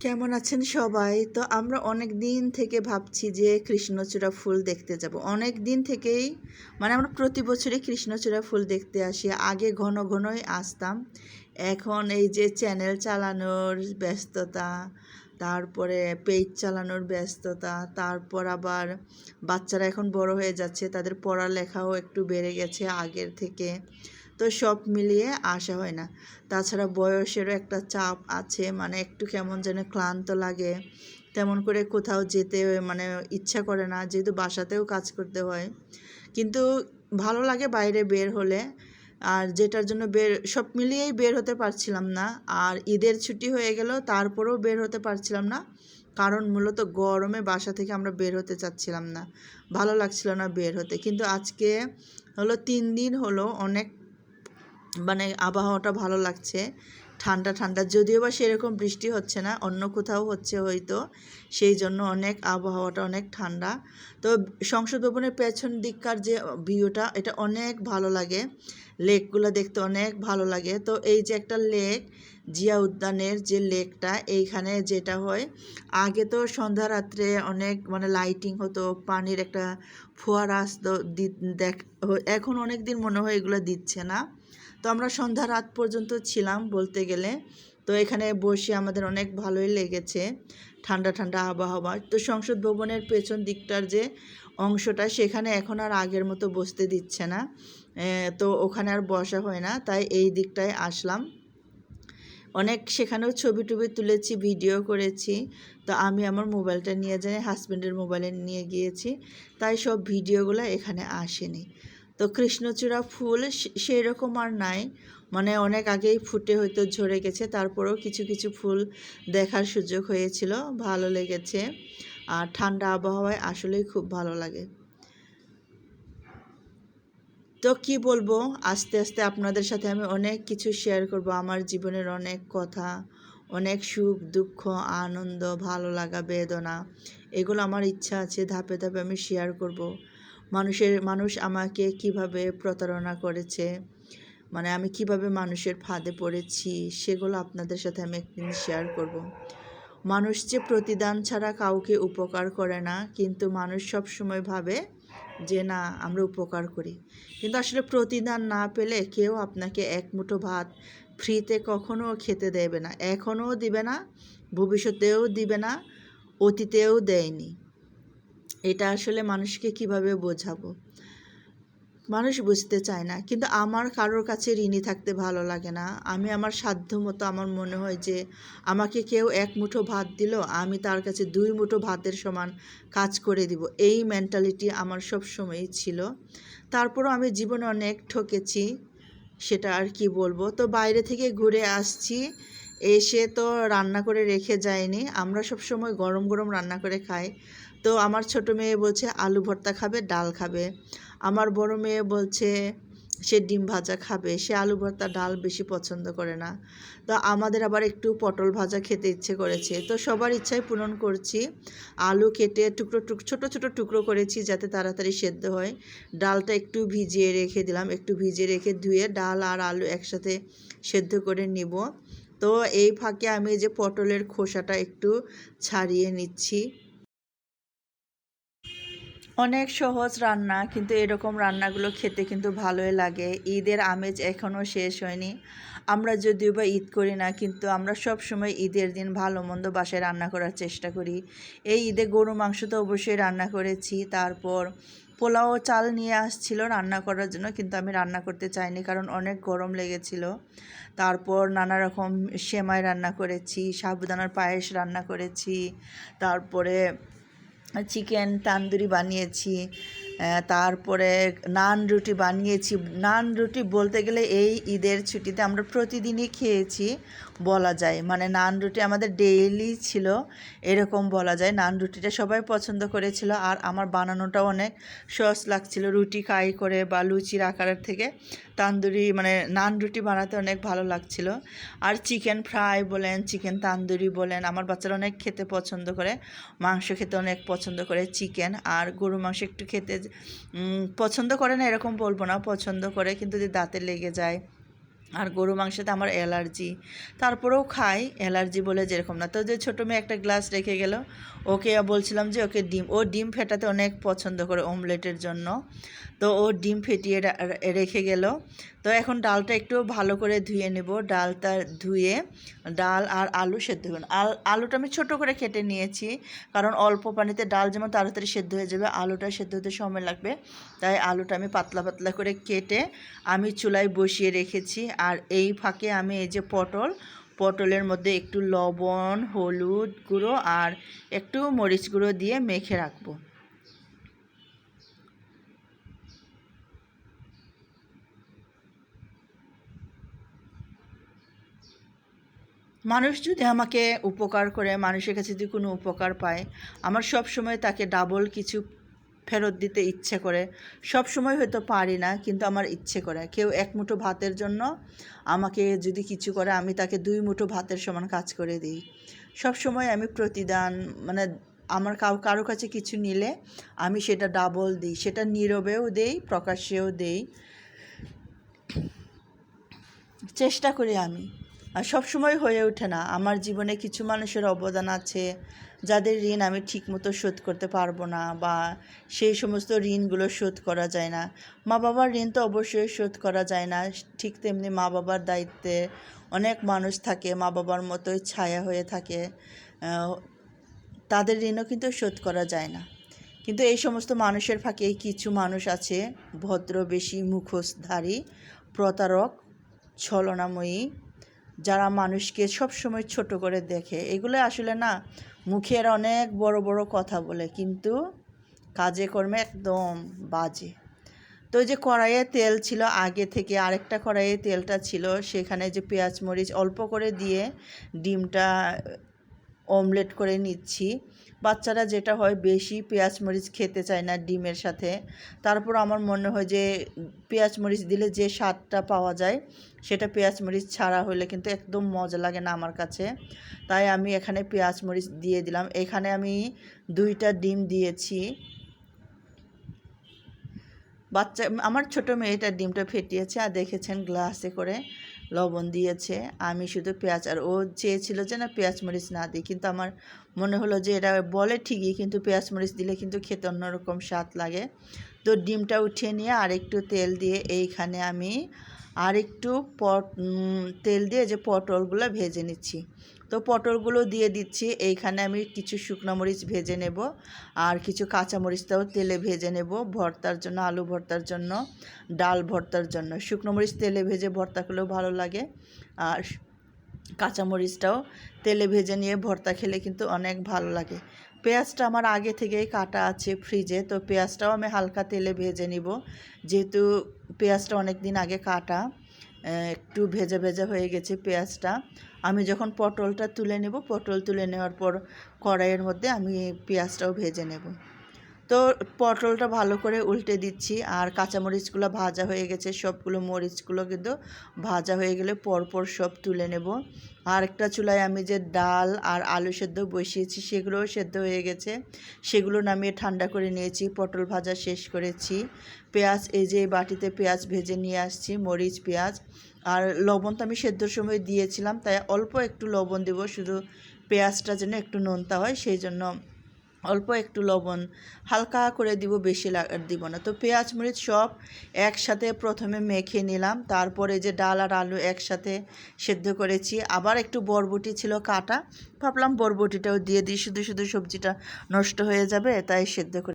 কেমন আছেন সবাই? তো আমরা অনেক দিন থেকে ভাবছি যে কৃষ্ণচূড়া ফুল দেখতে যাব। অনেক দিন থেকেই মানে আমরা প্রতি বছরই কৃষ্ণচূড়া ফুল দেখতে আসি। আগে ঘন ঘনই আসতাম। এখন এই যে চ্যানেল চালানোর ব্যস্ততা, তারপরে পেজ চালানোর ব্যস্ততা, তারপর আবার বাচ্চারা এখন বড় হয়ে যাচ্ছে, তাদের পড়ালেখাও একটু বেড়ে গেছে আগের থেকে। তো সব মিলিয়ে আসা হয় না। তাছাড়া বয়সেরও একটা চাপ আছে মানে একটু কেমন যেন ক্লান্ত লাগে। তেমন করে কোথাও যেতে মানে ইচ্ছা করে না, যেহেতু বাসাতেও কাজ করতে হয়। কিন্তু ভালো লাগে বাইরে বের হলে, আর যেটার জন্য বের, সব মিলিয়েই বের হতে পারছিলাম না। আর ঈদের ছুটি হয়ে গেল তারপরেও বের হতে পারছিলাম না, কারণ মূলত গরমে বাসা থেকে আমরা বের হতে চাচ্ছিলাম না। ভালো লাগছিল না বের হতে, কিন্তু আজকে হলো তিন দিন হলো অনেক মানে আবহাওয়াটা ভালো লাগছে। ঠান্ডা ঠান্ডা। যদিও বা সেরকম বৃষ্টি হচ্ছে না, অন্য কোথাও হচ্ছে হয়তো। সেই জন্য অনেক আবহাওয়াটা অনেক ঠান্ডা। তো সংসদ ভবনের পেছন দিককার যে ভিউটা, এটা অনেক ভালো লাগে। লেকগুলো দেখতে অনেক ভালো লাগে। তো এই যে একটা লেক, জিয়া উদ্যানের যে লেকটা, এইখানে যেটা হয়, আগে তো সন্ধ্যা রাত্রে অনেক মানে লাইটিং হতো, পানির একটা ফোয়ারা আসতো দেখ, এখন অনেক দিন মনে হয় এগুলো দিচ্ছে না। তো আমরা সন্ধ্যা রাত পর্যন্ত ছিলাম বলতে গেলে। তো এখানে বসে আমাদের অনেক ভালোই লেগেছে ঠান্ডা ঠান্ডা আবহাওয়া। তো সংসদ ভবনের পেছন দিকটার যে অংশটা, সেখানে এখন আর আগের মতো বসতে দিচ্ছে না। তো ওখানে আর বসা হয় না, তাই এই দিকটায় আসলাম। অনেক সেখানেও ছবি টবি তুলেছি, ভিডিও করেছি। তো আমি আমার মোবাইলটা নিয়ে যাই হাজব্যান্ডের মোবাইলে নিয়ে গিয়েছি। তাই সব ভিডিওগুলো এখানে আসেনি। তো কৃষ্ণচূড়া ফুল সেই রকম আর নাই। মানে অনেক আগেই ফুটে হয়তো ঝরে গেছে, তারপরেও কিছু কিছু ফুল দেখার সুযোগ হয়েছিল, ভালো লেগেছে। আর ঠান্ডা আবহাওয়ায় আসলেই খুব ভালো লাগে। তো কি বলব, আস্তে আস্তে আপনাদের সাথে আমি অনেক কিছু শেয়ার করব। আমার জীবনের অনেক কথা, অনেক সুখ, দুঃখ, আনন্দ, ভালো লাগা, বেদনা, এগুলো আমার ইচ্ছা আছে, ধাপে ধাপে আমি শেয়ার করব। মানুষের, মানুষ আমাকে কীভাবে প্রতারণা করেছে মানে আমি কীভাবে মানুষের ফাঁদে পড়েছি, সেগুলো আপনাদের সাথে আমি একদিন শেয়ার করব। মানুষ যে প্রতিদান ছাড়া কাউকে উপকার করে না, কিন্তু মানুষ সব সময় ভাবে যে না, আমরা উপকার করি কিন্তু আসলে প্রতিদান না পেলে কেউ আপনাকে এক মুঠো ভাত ফ্রিতে কখনো খেতে দেবে না, এখনও দিবে না, ভবিষ্যতেও দিবে না, অতীতেও দেয়নি এটা আসলে মানুষকে কীভাবে বোঝাবো? মানুষ বুঝতে চায় না। কিন্তু আমার কারোর কাছে ঋণী থাকতে ভালো লাগে না। আমি আমার সাধ্য মতো আমার মনে হয় যে আমাকে কেউ এক মুঠো ভাত দিল, আমি তার কাছে দুই মুঠো ভাতের সমান কাজ করে দিব। এই মেন্টালিটি আমার সব সময়ই ছিল। তারপরও আমি জীবনে অনেক ঠকেছি, সেটা আর কি বলব? তো বাইরে থেকে ঘুরে আসছি, এসে তো রান্না করে রেখে যায়নি। আমরা সব সময় গরম গরম রান্না করে খাই। তো আমার ছোট মেয়ে বলছে, আলু ভর্তা খাবে, ডাল খাবে। আমার বড় মেয়ে বলছে, সে ডিম ভাজা খাবে, সে আলু ভর্তা, ডাল বেশি পছন্দ করে না। তো আমাদের আবার একটু পটল ভাজা খেতে ইচ্ছে করেছে। তো সবার ইচ্ছাই পূরণ করছি। আলু কেটে টুকরো টুক, ছোটো ছোটো টুকরো করেছি যাতে তাড়াতাড়ি সেদ্ধ হয়। ডালটা একটু ভিজিয়ে রেখে দিলাম, একটু ভিজিয়ে রেখে ধুয়ে ডাল আর আলু একসাথে সেদ্ধ করে নিব। তো এই ফাঁকে আমি যে পটলের খোসাটা একটু ছাড়িয়ে নিচ্ছি। অনেক সহজ রান্না, কিন্তু এরকম রান্নাগুলো খেতে কিন্তু ভালোই লাগে। ঈদের আমেজ এখনও শেষ হয়নি। আমরা যদিও বা ঈদ করি না, কিন্তু আমরা সব সময় ঈদের দিন ভালো মন্দ বাসায় রান্না করার চেষ্টা করি। এই ঈদে গরু মাংস তো অবশ্যই রান্না করেছি। তারপর পোলাও চাল নিয়ে আসছিল রান্না করার জন্য, কিন্তু আমি রান্না করতে চাইনি কারণ অনেক গরম লেগেছিল। তারপর নানা রকম সেমাই রান্না করেছি, সাবুদানার পায়েস রান্না করেছি। তারপরে চিকেন তান্দুরি বানিয়েছি। তারপরে নান রুটি বানিয়েছি। নান রুটি বলতে গেলে এই ঈদের ছুটিতে আমরা প্রতিদিনই খেয়েছি, বলা যায়। মানে নান রুটি আমাদের ডেইলি ছিল, এরকম বলা যায়। নান রুটিটা সবাই পছন্দ করেছিল আর আমার বানানোটাও অনেক সহজ লাগছিল, রুটি কাই করে বা লুচির আকারের থেকে। তান্দুরি মানে নান রুটি বানাতে অনেক ভালো লাগছিল। আর চিকেন ফ্রাই বলেন, চিকেন তান্দুরি বলেন, আমার বাচ্চারা অনেক খেতে পছন্দ করে, মাংস খেতে অনেক পছন্দ করে চিকেন। আর গরু মাংস একটু খেতে পছন্দ করে না এরকম বলব না, পছন্দ করে কিন্তু যদি দাঁতে লেগে যায়। আর গরু মাংসতে আমার অ্যালার্জি। তারপরেও খাই, অ্যালার্জি বলে যেরকম না। তো যে ছোটো মেয়ে একটা গ্লাস রেখে গেল, ওকে বলছিলাম যে ওকে ডিম, ও ডিম ফেটাতে অনেক পছন্দ করে অমলেটের জন্য। তো ও ডিম ফেটিয়ে রেখে গেল। তো এখন ডালটা একটু ভালো করে ধুয়ে নেব। ডালটা ধুয়ে ডাল আর আলু সেদ্ধ করুন আল, আলুটা আমি ছোট করে কেটে নিয়েছি, কারণ অল্প পানিতে ডাল যেমন তাড়াতাড়ি সেদ্ধ হয়ে যাবে, আলুটা সেদ্ধ হতে সময় লাগবে। তাই আলুটা আমি পাতলা পাতলা করে কেটে আমি চুলায় বসিয়ে রেখেছি। আর এই ফাঁকে আমি এই যে পটল, পটলের মধ্যে একটু লবণ, হলুদ গুঁড়ো আর একটু মরিচ গুঁড়ো দিয়ে মেখে রাখব। মানুষ যদি আমাকে উপকার করে, মানুষের কাছে যদি কোনো উপকার পায়, আমার সব সময় তাকে ডাবল কিছু ফেরত দিতে ইচ্ছে করে। সব সময় হয়তো পারি না, কিন্তু আমার ইচ্ছে করে। কেউ এক মুঠো ভাতের জন্য আমাকে যদি কিছু করে, আমি তাকে দুই মুঠো ভাতের সমান কাজ করে দিই। সব সময় আমি প্রতিদান মানে আমার কাউ, কারও কাছে কিছু নিলে আমি সেটা ডাবল দিই। সেটা নীরবেও দেই, প্রকাশ্যেও দেই। চেষ্টা করি আমি। সবসময় হয়ে ওঠে না। আমার জীবনে কিছু মানুষের অবদান আছে যাদের ঋণ আমি ঠিকমতো শোধ করতে পারব না বা সেই সমস্ত ঋণগুলো শোধ করা যায় না। মা বাবার ঋণ তো অবশ্যই শোধ করা যায় না। ঠিক তেমনি মা বাবার দায়িত্বে অনেক মানুষ থাকে মা বাবার মতোই ছায়া হয়ে থাকে। তাদের ঋণও কিন্তু শোধ করা যায় না। কিন্তু এই সমস্ত মানুষের ফাঁকে কিছু মানুষ আছে, ভদ্র, বেশি মুখোশধারী, প্রতারক, ছলনাময়ী যারা মানুষকে সবসময় ছোট করে দেখে, এগুলো আসলে না মুখের অনেক বড় বড় কথা বলে, কিন্তু কাজে কর্মে একদম বাজে। তো যে কড়াইয়ে তেল ছিল, আগে থেকে আরেকটা কড়াইয়ে তেলটা ছিল, সেখানে যে পেঁয়াজ মরিচ অল্প করে দিয়ে ডিমটা, অমলেট করে নিচ্ছি। বাচ্চারা যেটা হয় বেশি পেঁয়াজ মরিচ খেতে চায় না ডিমের সাথে। তারপর আমার মনে হয় যে পেঁয়াজ মরিচ দিলে যে স্বাদটা পাওয়া যায়, সেটা পেঁয়াজ মরিচ ছাড়া হলে কিন্তু একদম মজা লাগে না আমার কাছে। তাই আমি এখানে পেঁয়াজ মরিচ দিয়ে দিলাম। এখানে আমি দুইটা ডিম দিয়েছি। বাচ্চা, আমার ছোট মেয়েটা ডিমটা ফেটিয়েছে আর দেখেছেন গ্লাসে করে। লবণ দিয়েছে। আমি শুধু পেঁয়াজ, আর ও চেয়েছিল যে না পেঁয়াজ মরিচ না দিই, কিন্তু আমার মনে হলো যে এটা বলে ঠিকই, কিন্তু পেঁয়াজ মরিচ দিলে কিন্তু খেতে অন্যরকম স্বাদ লাগে। তো ডিমটা উঠিয়ে নিয়ে আরেকটু তেল দিয়ে এইখানে আমি আরেকটু পট তেল দিয়ে যে পটলগুলো ভেজে নিচ্ছি। তো পটলগুলো দিয়ে দিচ্ছি। এইখানে আমি কিছু শুকনো মরিচ ভেজে নেব আর কিছু কাঁচা মরিচটাও তেলে ভেজে নেব ভর্তার জন্য, আলু ভর্তার জন্য, ডাল ভর্তার জন্য। শুকনো মরিচ তেলে ভেজে ভর্তা করলেও ভালো লাগে আর কাঁচা মরিচটাও তেলে ভেজে নিয়ে ভর্তা খেলে কিন্তু অনেক ভালো লাগে। পেঁয়াজটা আমার আগে থেকেই কাটা আছে ফ্রিজে, তো পেঁয়াজটাও আমি হালকা তেলে ভেজে নিব। যেহেতু পেঁয়াজটা অনেক দিন আগে কাটা একটু ভেজা ভেজা হয়ে গেছে পেঁয়াজটা। আমি যখন পটলটা তুলে নেব, পটল তুলে নেওয়ার পর কড়াইয়ের মধ্যে আমি পেঁয়াজটাও ভেজে নেব। তো পটলটা ভালো করে উল্টে দিচ্ছি, আর কাঁচামরিচগুলো ভাজা হয়ে গেছে, সবগুলো মরিচগুলো কিন্তু ভাজা হয়ে গেলে পরপর সব তুলে নেব। আর একটা চুলায় আমি যে ডাল আর আলু সেদ্ধ বসিয়েছি, সেগুলোও সেদ্ধ হয়ে গেছে। সেগুলো নামিয়ে ঠান্ডা করে নিয়েছি, পটল ভাজা শেষ করেছি। পেঁয়াজ, এই যে বাটিতে পেঁয়াজ ভেজে নিয়ে আসছি, মরিচ, পেঁয়াজ। আর লবণ তো আমি সেদ্ধর সময় দিয়েছিলাম, তাই অল্প একটু লবণ দেবো, শুধু পেঁয়াজটা যেন একটু নোনতা হয়, সেই জন্য অল্প একটু লবণ হালকা করে দিব, বেশি দিব না। তো পেঁয়াজ, মরিচ সব একসাথে প্রথমে মেখে নিলাম। তারপরে যে ডাল আর আলু একসাথে সেদ্ধ করেছি। আবার একটু বরবটি ছিল কাটা। ভাবলাম বরবটিটাও দিয়ে দিই, শুধু শুধু সবজিটা নষ্ট হয়ে যাবে, তাই সেদ্ধ করে